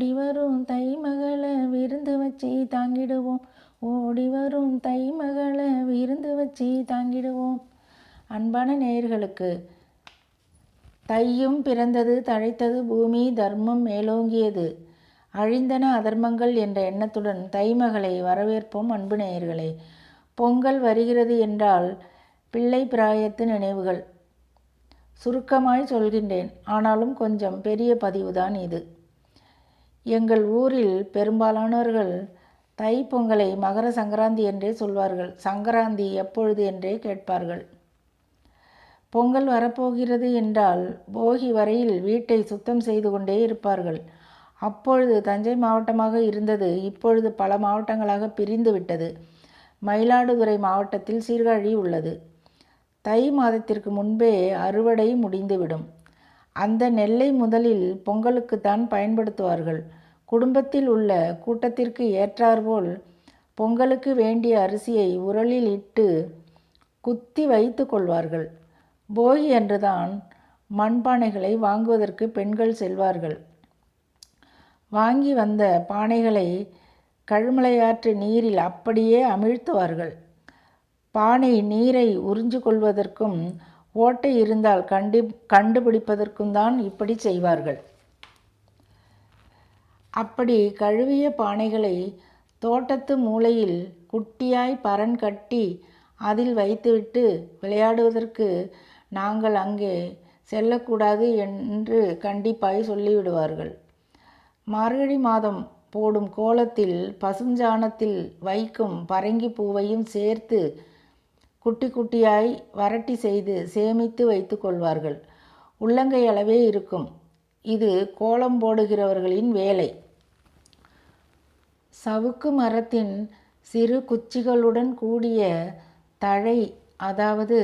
ஓடி வரும் தை மகளை விருந்து வச்சு தாங்கிடுவோம். ஓடி வரும் தை மகளை விருந்து வச்சு தாங்கிடுவோம். அன்பான நேயர்களுக்கு தையும் பிறந்தது தழைத்தது பூமி தர்மம் மேலோங்கியது. அழிந்தன அதர்மங்கள் என்ற எண்ணத்துடன் தைமகளை வரவேற்போம் அன்பு நேயர்களே. பொங்கல் வருகிறது என்றால் பிள்ளை பிராயத்து நினைவுகள். சுருக்கமாய் சொல்கின்றேன். ஆனாலும் கொஞ்சம் பெரிய பதிவுதான் இது. எங்கள் ஊரில் பெரும்பாலானவர்கள் தை பொங்கலை மகர சங்கராந்தி என்றே சொல்வார்கள். சங்கராந்தி எப்பொழுது என்றே கேட்பார்கள். பொங்கல் வரப்போகிறது என்றால் போகி வரையில் வீட்டை சுத்தம் செய்து கொண்டே இருப்பார்கள். அப்பொழுது தஞ்சை மாவட்டமாக இருந்தது. இப்பொழுது பல மாவட்டங்களாக பிரிந்து விட்டது. மயிலாடுதுறை மாவட்டத்தில் சீர்காழி உள்ளது. தை மாதத்திற்கு முன்பே அறுவடை முடிந்துவிடும். அந்த நெல்லை முதலில் பொங்கலுக்குத்தான் பயன்படுத்துவார்கள். குடும்பத்தில் உள்ள கூட்டத்திற்கு ஏற்றாற்போல் பொங்கலுக்கு வேண்டிய அரிசியை உரலில் இட்டு குத்தி வைத்து கொள்வார்கள். போகி என்றுதான் மண்பானைகளை வாங்குவதற்கு பெண்கள் செல்வார்கள். வாங்கி வந்த பானைகளை கழுமலையாற்று நீரில் அப்படியே அமிழ்த்துவார்கள். பானை நீரை உறிஞ்சு கொள்வதற்கும் ஓட்டை இருந்தால் கண்டு கண்டுபிடிப்பதற்கும் தான் இப்படி செய்வார்கள். அப்படி கழுவிய பானைகளை தோட்டத்து மூலையில் குட்டியாய் பரன் கட்டி அதில் வைத்துவிட்டு விளையாடுவதற்கு நாங்கள் அங்கே செல்லக்கூடாது என்று கண்டிப்பாய் சொல்லிவிடுவார்கள். மார்கழி மாதம் போடும் கோலத்தில் பசுஞ்சாணத்தில் வைக்கும் பரங்கி பூவையும் சேர்த்து குட்டி குட்டியாய் வரட்டி செய்து சேமித்து வைத்து கொள்வார்கள். உள்ளங்கை அளவே இருக்கும். இது கோலம் போடுகிறவர்களின் வேலை. சவுக்கு மரத்தின் சிறு குச்சிகளுடன் கூடிய தழை அதாவது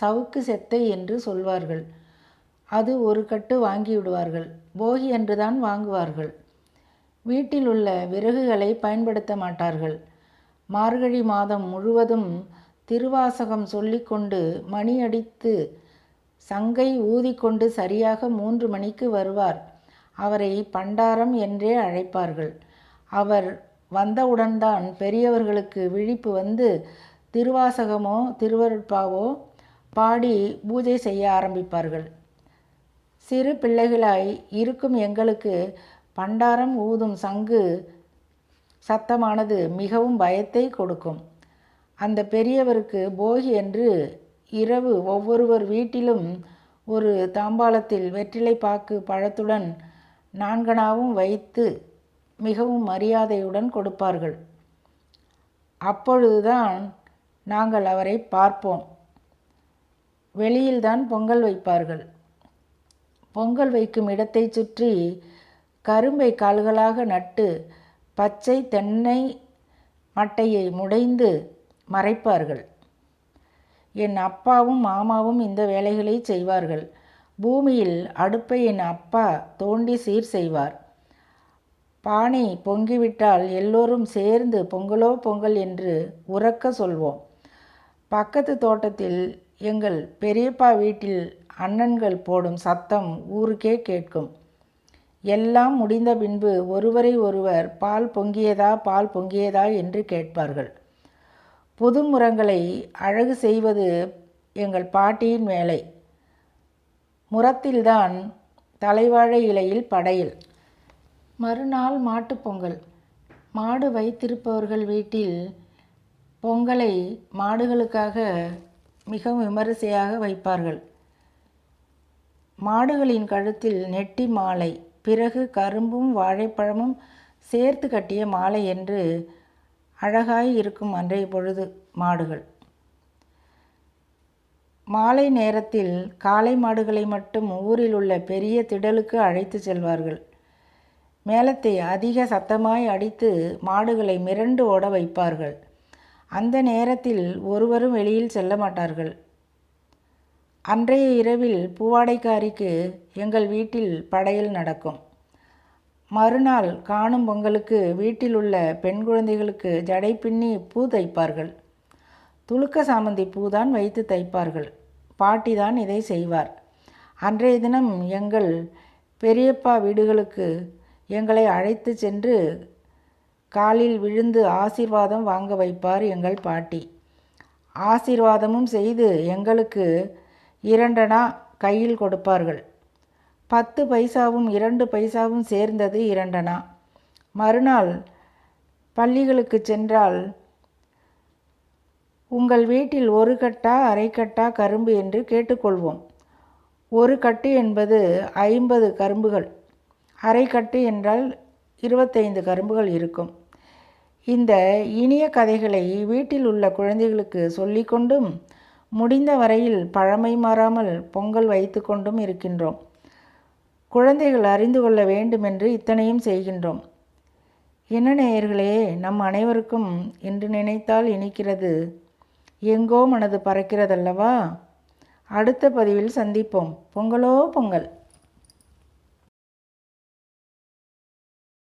சவுக்கு செத்தை என்று சொல்வார்கள். அது ஒரு கட்டு வாங்கிவிடுவார்கள். போகி அன்றுதான் வாங்குவார்கள். வீட்டில் உள்ள விறகுகளை பயன்படுத்த மாட்டார்கள். மார்கழி மாதம் முழுவதும் திருவாசகம் சொல்லிக்கொண்டு மணி அடித்து சங்கை ஊதிக்கொண்டு சரியாக மூன்று மணிக்கு வருவார். அவரை பண்டாரம் என்றே அழைப்பார்கள். அவர் வந்தவுடன்தான் பெரியவர்களுக்கு விழிப்பு வந்து திருவாசகமோ திருவருட்பாவோ பாடி பூஜை செய்ய ஆரம்பிப்பார்கள். சிறு பிள்ளைகளாய் இருக்கும் எங்களுக்கு பண்டாரம் ஊதும் சங்கு சத்தமானது மிகவும் பயத்தை கொடுக்கும். அந்த பெரியவருக்கு போகி என்று இரவு ஒவ்வொருவர் வீட்டிலும் ஒரு தாம்பாளத்தில் வெற்றிலை பாக்கு பழத்துடன் நான்கனாவும் வைத்து மிகவும் மரியாதையுடன் கொடுப்பார்கள். அப்பொழுதுதான் நாங்கள் அவரை பார்ப்போம். வெளியில்தான் பொங்கல் வைப்பார்கள். பொங்கல் வைக்கும் இடத்தை சுற்றி கரும்பை கால்களாக நட்டு பச்சை தென்னை மட்டையை முடைந்து மறைப்பார்கள். என் அப்பாவும் மாமாவும் இந்த வேலைகளை செய்வார்கள். பூமியில் அடுப்பை என் அப்பா தோண்டி சீர் செய்வார். பானை பொங்கிவிட்டால் எல்லோரும் சேர்ந்து பொங்கலோ பொங்கல் என்று உறக்க சொல்வோம். பக்கத்து தோட்டத்தில் எங்கள் பெரியப்பா வீட்டில் அண்ணன்கள் போடும் சத்தம் ஊருக்கே கேட்கும். எல்லாம் முடிந்த பின்பு ஒருவரை ஒருவர் பால் பொங்கியதா பால் பொங்கியதா என்று கேட்பார்கள். புது முரங்களை அழகு செய்வது எங்கள் பாட்டியின் வேலை. முரத்தில்தான் தலைவாழை இலையில் படையல். மறுநாள் மாட்டுப்பொங்கல் மாடு வைத்திருப்பவர்கள் வீட்டில் பொங்கலை மாடுகளுக்காக மிகவும் விமரிசையாக வைப்பார்கள். மாடுகளின் கழுத்தில் நெட்டி மாலை பிறகு கரும்பும் வாழைப்பழமும் சேர்த்து கட்டிய மாலை என்று அழகாய் இருக்கும் அன்றைய பொழுது மாடுகள். மாலை நேரத்தில் காளை மாடுகளை மட்டும் ஊரில் உள்ள பெரிய திடலுக்கு அழைத்து செல்வார்கள். மேளத்தை அதிக சத்தமாய் அடித்து மாடுகளை மிரண்டு ஓட வைப்பார்கள். அந்த நேரத்தில் ஒருவரும் வெளியில் செல்ல மாட்டார்கள். அன்றைய இரவில் பூவாடைக்காரிக்கு எங்கள் வீட்டில் படையல் நடக்கும். மறுநாள் காணும் பொங்கலுக்கு வீட்டில் உள்ள பெண் குழந்தைகளுக்கு ஜடை பின்னி பூ தைப்பார்கள். துளுக்க சாமந்தி பூதான் வைத்து தைப்பார்கள். பாட்டி தான் இதை செய்வார். அன்றைய தினம் எங்கள் பெரியப்பா வீடுகளுக்கு எங்களை அழைத்து சென்று காலில் விழுந்து ஆசீர்வாதம் வாங்க வைப்பார் எங்கள் பாட்டி. ஆசீர்வாதமும் செய்து எங்களுக்கு இரண்டனா கையில் கொடுப்பார்கள். பத்து பைசாவும் இரண்டு பைசாவும் சேர்ந்தது இரண்டனா? மறுநாள் பள்ளிகளுக்கு சென்றால் உங்கள் வீட்டில் ஒரு கட்டா அரை கட்டா கரும்பு? என்று கேட்டுக்கொள்வோம். ஒரு கட்டு என்பது ஐம்பது கரும்புகள். அரை கட்டு என்றால் இருபத்தைந்து கரும்புகள் இருக்கும். இந்த இனிய கதைகளை வீட்டில் உள்ள குழந்தைகளுக்கு சொல்லிக்கொண்டும் முடிந்த வரையில் பழமை மாறாமல் பொங்கல் வைத்து கொண்டும் இருக்கின்றோம். குழந்தைகள் அறிந்து கொள்ள வேண்டுமென்று இத்தனையும் செய்கின்றோம். என்ன நேயர்களே நம் அனைவருக்கும் என்று நினைத்தால் இனிக்கிறது. எங்கோ மனது பறக்கிறதல்லவா? அடுத்த பதிவில் சந்திப்போம். பொங்கலோ பொங்கல்.